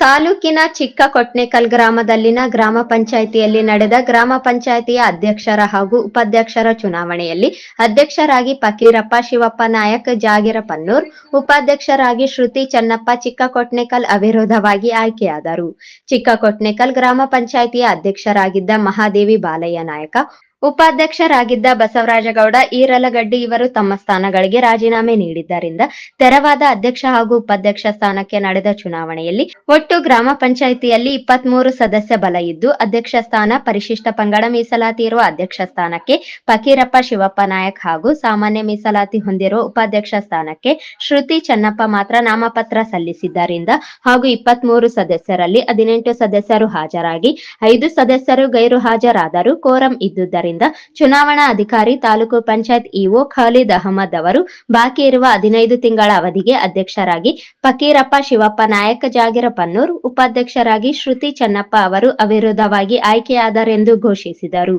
ತಾಲೂಕಿನ ಚಿಕ್ಕ ಕೊಟ್ನೇಕಲ್ ಗ್ರಾಮದಲ್ಲಿನ ಗ್ರಾಮ ಪಂಚಾಯಿತಿಯಲ್ಲಿ ನಡೆದ ಗ್ರಾಮ ಪಂಚಾಯಿತಿಯ ಅಧ್ಯಕ್ಷರ ಹಾಗೂ ಉಪಾಧ್ಯಕ್ಷರ ಚುನಾವಣೆಯಲ್ಲಿ ಅಧ್ಯಕ್ಷರಾಗಿ ಫಕೀರಪ್ಪ, ಶಿವಪ್ಪ ನಾಯಕ್ ಜಾಗಿರಪನ್ನೂರ್ ಉಪಾಧ್ಯಕ್ಷರಾಗಿ ಶ್ರುತಿ ಚನ್ನಪ್ಪ ಚಿಕ್ಕ ಕೊಟ್ನೇಕಲ್ ಅವಿರೋಧವಾಗಿ ಆಯ್ಕೆಯಾದರು. ಚಿಕ್ಕ ಕೊಟ್ನೇಕಲ್ ಗ್ರಾಮ ಪಂಚಾಯಿತಿಯ ಅಧ್ಯಕ್ಷರಾಗಿದ್ದ ಮಹಾದೇವಿ ಬಾಲಯ್ಯ ನಾಯಕ ಉಪಾಧ್ಯಕ್ಷರಾಗಿದ್ದ ಬಸವರಾಜಗೌಡ, ಈರಲಗಡ್ಡಿ ಇವರು ತಮ್ಮ ಸ್ಥಾನಗಳಿಗೆ ರಾಜೀನಾಮೆ ನೀಡಿದ್ದರಿಂದ ತೆರವಾದ ಅಧ್ಯಕ್ಷ ಹಾಗೂ ಉಪಾಧ್ಯಕ್ಷ ಸ್ಥಾನಕ್ಕೆ ನಡೆದ ಚುನಾವಣೆಯಲ್ಲಿ ಒಟ್ಟು ಗ್ರಾಮ ಪಂಚಾಯಿತಿಯಲ್ಲಿ ಇಪ್ಪತ್ಮೂರು ಸದಸ್ಯ ಬಲ ಇದ್ದು, ಅಧ್ಯಕ್ಷ ಸ್ಥಾನ ಪರಿಶಿಷ್ಟ ಪಂಗಡ ಮೀಸಲಾತಿ ಇರುವ ಅಧ್ಯಕ್ಷ ಸ್ಥಾನಕ್ಕೆ ಫಕೀರಪ್ಪ ಶಿವಪ್ಪ ನಾಯಕ್ ಹಾಗೂ ಸಾಮಾನ್ಯ ಮೀಸಲಾತಿ ಹೊಂದಿರುವ ಉಪಾಧ್ಯಕ್ಷ ಸ್ಥಾನಕ್ಕೆ ಶ್ರುತಿ ಚನ್ನಪ್ಪ ಮಾತ್ರ ನಾಮಪತ್ರ ಸಲ್ಲಿಸಿದ್ದರಿಂದ ಹಾಗೂ ಇಪ್ಪತ್ಮೂರು ಸದಸ್ಯರಲ್ಲಿ ಹದಿನೆಂಟು ಸದಸ್ಯರು ಹಾಜರಾಗಿ, ಐದು ಸದಸ್ಯರು ಗೈರು ಹಾಜರಾದರು ಕೋರಂ ಇದ್ದುದರಿಂದ ಚುನಾವಣಾ ಅಧಿಕಾರಿ ತಾಲೂಕು ಪಂಚಾಯತ್ ಇಒ ಖಾಲಿದ್ ಅಹಮದ್ ಅವರು ಬಾಕಿ ಇರುವ ಹದಿನೈದು ತಿಂಗಳ ಅವಧಿಗೆ ಅಧ್ಯಕ್ಷರಾಗಿ ಫಕೀರಪ್ಪ ಶಿವಪ್ಪ ನಾಯಕ ಜಾಗಿರಪನ್ನೂರ್ ಉಪಾಧ್ಯಕ್ಷರಾಗಿ ಶ್ರುತಿ ಚನ್ನಪ್ಪ ಅವರು ಅವಿರೋಧವಾಗಿ ಆಯ್ಕೆಯಾದರೆಂದು ಘೋಷಿಸಿದರು.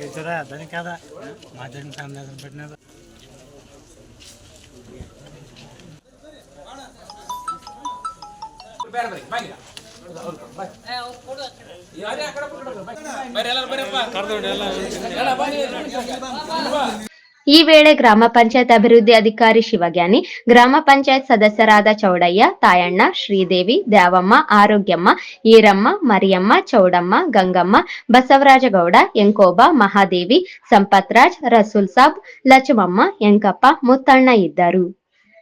ఇతరా అతని కదా మా జన్ సందేశం పెట్టినది ಬೇರೆ ಬರೀ ಬಾಗಿಲ್ಲ ಈ ವೇಳೆ ಗ್ರಾಮ ಪಂಚಾಯತ್ ಅಭಿವೃದ್ಧಿ ಅಧಿಕಾರಿ ಶಿವಜ್ಞಾನಿ ಗ್ರಾಮ ಪಂಚಾಯತ್ ಸದಸ್ಯರಾದ ಚೌಡಯ್ಯ, ತಾಯಣ್ಣ, ಶ್ರೀದೇವಿ ದ್ಯಾವಮ್ಮ ಆರೋಗ್ಯಮ್ಮ, ಈರಮ್ಮ, ಮರಿಯಮ್ಮ, ಚೌಡಮ್ಮ, ಗಂಗಮ್ಮ, ಬಸವರಾಜಗೌಡ, ಎಂಕೋಬ, ಮಹಾದೇವಿ, ಸಂಪತ್ರಾಜ್, ರಸೂಲ್ ಸಾಬ್ ಲಚಮಮ್ಮ ಎಂಕಪ್ಪ, ಮುತ್ತಣ್ಣ ಇದ್ದರು.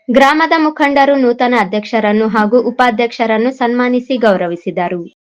ಗ್ರಾಮದ ಮುಖಂಡರು ನೂತನ ಅಧ್ಯಕ್ಷರನ್ನು ಹಾಗೂ ಉಪಾಧ್ಯಕ್ಷರನ್ನು ಸನ್ಮಾನಿಸಿ ಗೌರವಿಸಿದರು.